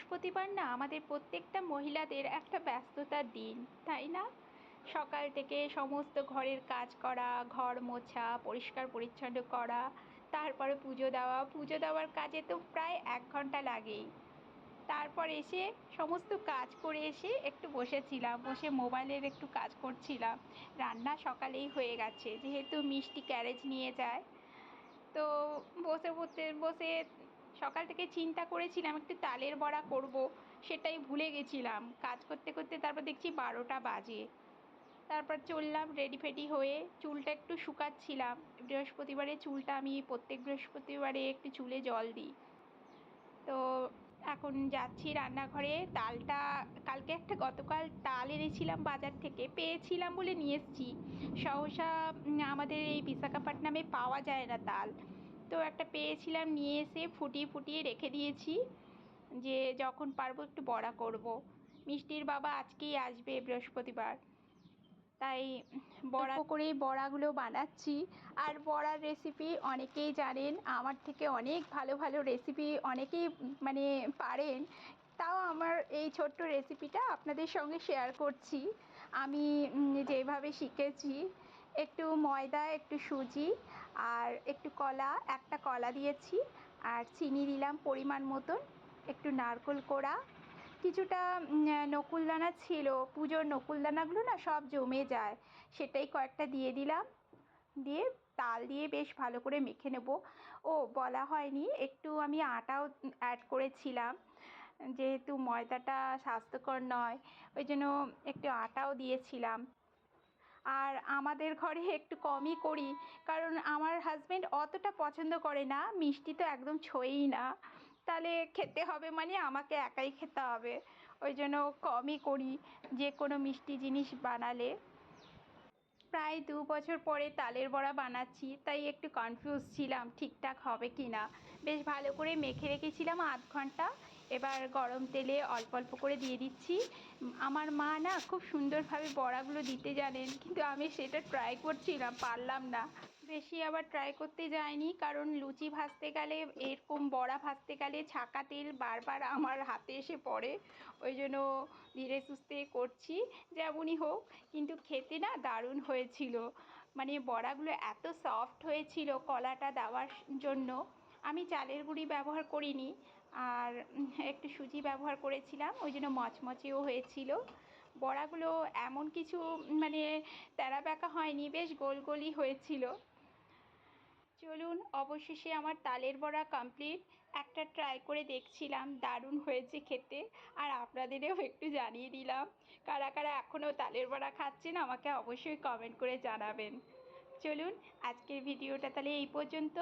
বৃহস্পতিবার না আমাদের প্রত্যেকটা মহিলাদের একটা ব্যস্ততার দিন, তাই না? সকাল থেকে সমস্ত ঘরের কাজ করা, ঘর মোছা, পরিষ্কার পরিচ্ছন্ন করা, তারপরে পুজো দেওয়া। পুজো দেওয়ার কাজে তো প্রায় এক ঘণ্টা লাগেই। তারপর এসে সমস্ত কাজ করে এসে একটু বসেছিলাম, বসে মোবাইলের একটু কাজ করছিলাম। রান্না সকালেই হয়ে গেছে, যেহেতু মিষ্টি ক্যারেজ নিয়ে যায়। তো বসে বসে বসে সকাল থেকে চিন্তা করেছিলাম, একটু তালের বড়া করব, সেটাই ভুলে গেছিলাম। কাজ করতে করতে তারপর দেখছি বারোটা বাজে। তারপর চললাম রেডি ফেডি হয়ে চুলটা একটু শুকাচ্ছিলাম। বৃহস্পতিবারে চুলটা আমি প্রত্যেক বৃহস্পতিবারে একটু চুলে জল দিই। তো এখন যাচ্ছি রান্নাঘরে, তালটা কালকে একটা গতকাল তাল এনেছিলাম বাজার থেকে, পেয়েছিলাম বলে নিয়ে এসেছি। সহসা আমাদের এই বিশাখাপট্টনামে পাওয়া যায় না তাল। তো একটা পেয়েছিলাম, নিয়ে এসে ফুটিয়ে ফুটিয়ে রেখে দিয়েছি যে যখন পারব একটু বড়া করব। মিষ্টির বাবা আজকেই আসবে বৃহস্পতিবার। তাই বড়া করেই বড়াগুলো বানাচ্ছি। আর বড়ার রেসিপি অনেকেই জানেন, আমার থেকে অনেক ভালো ভালো রেসিপি অনেকেই মানে পারেন। তাও আমার এই ছোট্ট রেসিপিটা আপনাদের সঙ্গে শেয়ার করছি। আমি যেভাবে শিখেছি একটু ময়দা, একটু সুজি আর একটু কলা, একটা কলা দিয়েছি আর চিনি দিলাম পরিমাণ মতন, একটু নারকোল কোড়া। কিছুটা নকুলদানা ছিল, পুজোর নকুলদানাগুলো না সব জমে যায়, সেটাই কয়েকটা দিয়ে দিলাম। দিয়ে তাল দিয়ে বেশ ভালো করে মেখে নেব। ও, বলা হয়নি, একটু আমি আটাও অ্যাড করেছিলাম, যেহেতু ময়দাটা স্বাস্থ্যকর নয়, ওই জন্য একটু আটাও দিয়েছিলাম। আর আমাদের ঘরে একটু কমই করি। কারণ আমার হাজব্যান্ড অতটা পছন্দ করে না, মিষ্টি তো একদম ছোঁয়ই না। তাহলে খেতে হবে মানে আমাকে একাই খেতে হবে। ওই জন্য কমই করি, যে কোনো মিষ্টি জিনিস বানালে। প্রায় দু বছর পরে তালের বড়া বানাচ্ছি, তাই একটু কনফিউজ ছিলাম ঠিকঠাক হবে কি না বেশ ভালো করে মেখে রেখেছিলাম আধ ঘণ্টা। এবার গরম তেলে অল্প অল্প করে দিয়ে দিচ্ছি। আমার মা না খুব সুন্দরভাবে বড়াগুলো দিতে জানেন, কিন্তু আমি সেটা ট্রাই করছিলাম, পারলাম না। বেশি আবার ট্রাই করতে যায়নি কারণ লুচি ভাজতে গেলে, এরকম বড়া ভাজতে গেলে ছাকা তেল বারবার আমার হাতে এসে পড়ে। ওই জন্য ধীরে সুস্থে করছি, যেমনই হোক, কিন্তু খেতে না দারুণ হয়েছিল। মানে বড়াগুলো এত সফট হয়েছিল কলাটা দেওয়ার জন্য। আমি চালের গুঁড়ি ব্যবহার করিনি আর একটু সুজি ব্যবহার করেছিলাম, ওই জন্য মচমচেও হয়েছিল। বড়াগুলো এমন কিছু মানে তেরা বেঁকা হয়নি, বেশ গোল গোলই হয়েছিল। চলুন, অবশেষে আমার তালের বড়া কমপ্লিট একটা ট্রাই করে দেখছিলাম, দারুণ হয়েছে খেতে। আর আপনাদেরও একটু জানিয়ে দিলাম, কারা কারা এখনও তালের বড়া খাচ্ছেন, আমাকে অবশ্যই কমেন্ট করে জানাবেন। চলুন, আজকের ভিডিওটা তাহলে এই পর্যন্ত।